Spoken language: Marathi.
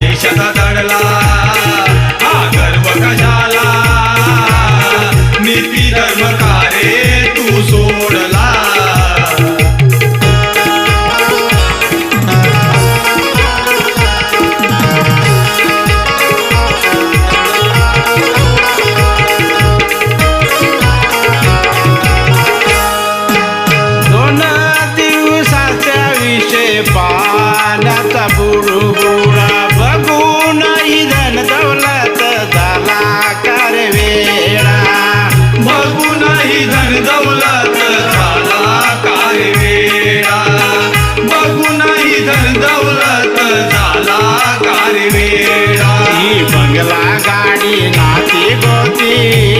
देशाचा दडला हा गर्व कशाला? नीती धर्म तू सोडला. दोन दिवसाच्या विषय पाण्याचा दौलत झाला काय वेडा? दौलत झाला काय वेडा? बंगला गाडी नाती गोती.